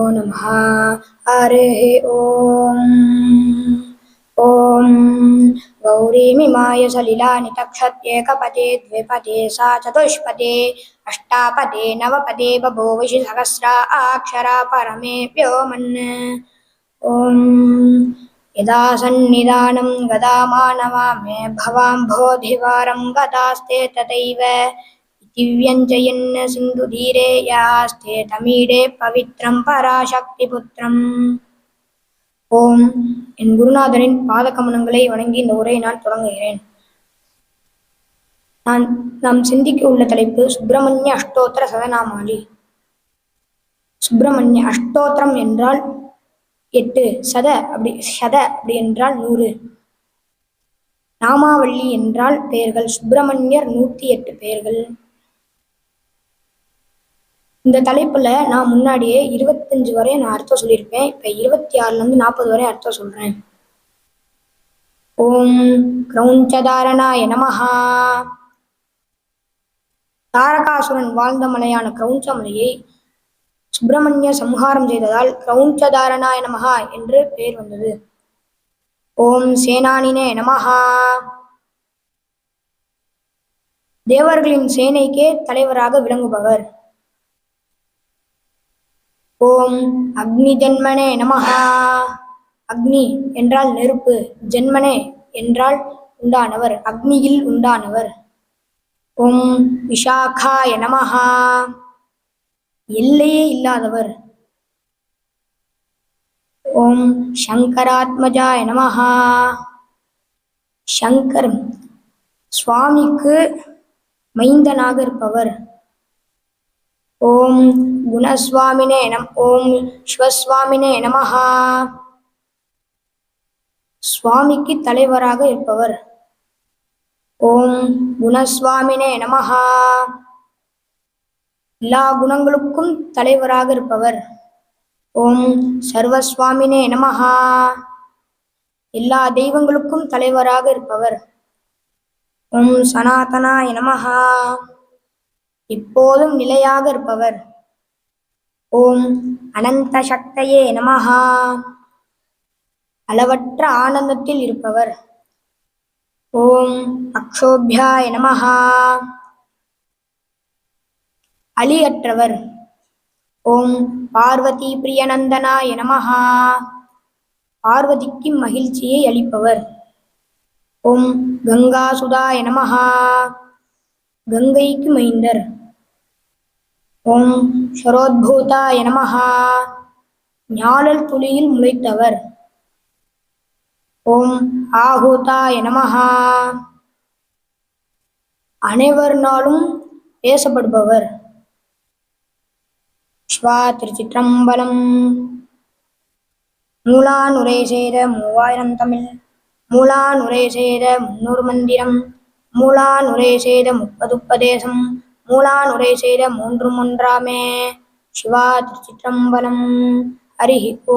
ो नमः हरिः ॐ ॐ गौरीमिमाय सलिलानि तक्षत्येकपदे द्विपदे सा चतुष्पदे अष्टापदे नवपदे बभूविषि सहस्रा अक्षरा परमे व्योमन् ॐ यदा सन्निधानं गदा मानवामे भवाम्भोधिवारं गदास्ते तथैव திவ்யஞ்சயன்ன சிந்துதீரே யாஸ்தே தமிழே பவித்ரம் பராசக்தி புத்திரம் ஓம் என் குருநாதனின் பாதகமனங்களை வணங்கி இந்த உரையை நான் தொடங்குகிறேன். நான் நாம் சிந்திக்க உள்ள தலைப்பு சுப்பிரமணிய அஷ்டோத்திர சதநாமாலி சுப்பிரமணிய அஷ்டோத்திரம் என்றால் எட்டு சத அப்படி சத அப்படி என்றால் நூறு. நாமாவள்ளி என்றால் பெயர்கள். சுப்பிரமணியர் நூற்றி எட்டு பெயர்கள். இந்த தலைப்புல நான் முன்னாடியே இருபத்தஞ்சு வரையும் நான் அர்த்தம் சொல்லியிருப்பேன். இப்ப இருபத்தி ஆறுல இருந்து நாற்பது வரையும் அர்த்தம் சொல்றேன். ஓம் கிரௌஞ்சதாரணாய நமஹா. தாரகாசுரன் வாழ்ந்த மலையான கிரௌஞ்ச மலையை சுப்பிரமணிய சம்ஹாரம் செய்ததால் கிரௌஞ்சதாரணாய நமஹா என்று பெயர் வந்தது. ஓம் சேனானினே நமஹா. தேவர்களின் சேனைக்கே தலைவராக விளங்குபவர். ஓம் அக்னி ஜென்மனே நமஹா. அக்னி என்றால் நெருப்பு ஜென்மனே என்றால் உண்டானவர் அக்னியில் உண்டானவர். ஓம் விஷாகாய நமஹா. எல்லையே இல்லாதவர். ஓம் சங்கராத்மஜாய நமஹா. சங்கர் சுவாமிக்கு மைந்தனாக இருப்பவர். ஓம் குணஸ்வாமினே நம் ஓம் சிவஸ்வாமினே நமஹா. சுவாமிக்கு தலைவராக இருப்பவர். ஓம் குணஸ்வாமினே நமஹா. எல்லா குணங்களுக்கும் தலைவராக இருப்பவர். ஓம் சர்வஸ்வாமினே நமஹா. எல்லா தெய்வங்களுக்கும் தலைவராக இருப்பவர். ஓம் சனாதனாய நமஹா. இப்போதும் நிலையாக இருப்பவர். ஓம் அனந்த சக்தையே நமஹா. அளவற்ற ஆனந்தத்தில் இருப்பவர். ஓம் அக்ஷோபியாய நமஹா. அலியற்றவர் ஓம் பார்வதி பிரியநந்தனாய நமஹா. பார்வதிக்கு மகிழ்ச்சியை அளிப்பவர். ஓம் கங்காசுதாய நமஹா. கங்கைக்கு மைந்தர். ஓம் ஷரோத்பூதாய நமஹா. ஞாழல் துளியில் முளைத்தவர். ஓம் ஆஹூதாய நமஹா. அனைவர்னாலும் பேசப்படுபவர். ஸ்வா திருச்சிற்றம்பலம். மூலானுரை செய்த மூவாயிரம் தமிழ். மூலானுரை செய்த முன்னூறு மந்திரம். மூலானுரை செய்த முப்பதுப்பதேசம் மூலானுரை செய்த மூன்று மூன்றாமே சிவா திருச்சிற்றம்பலம். ஹரிஹி ஓ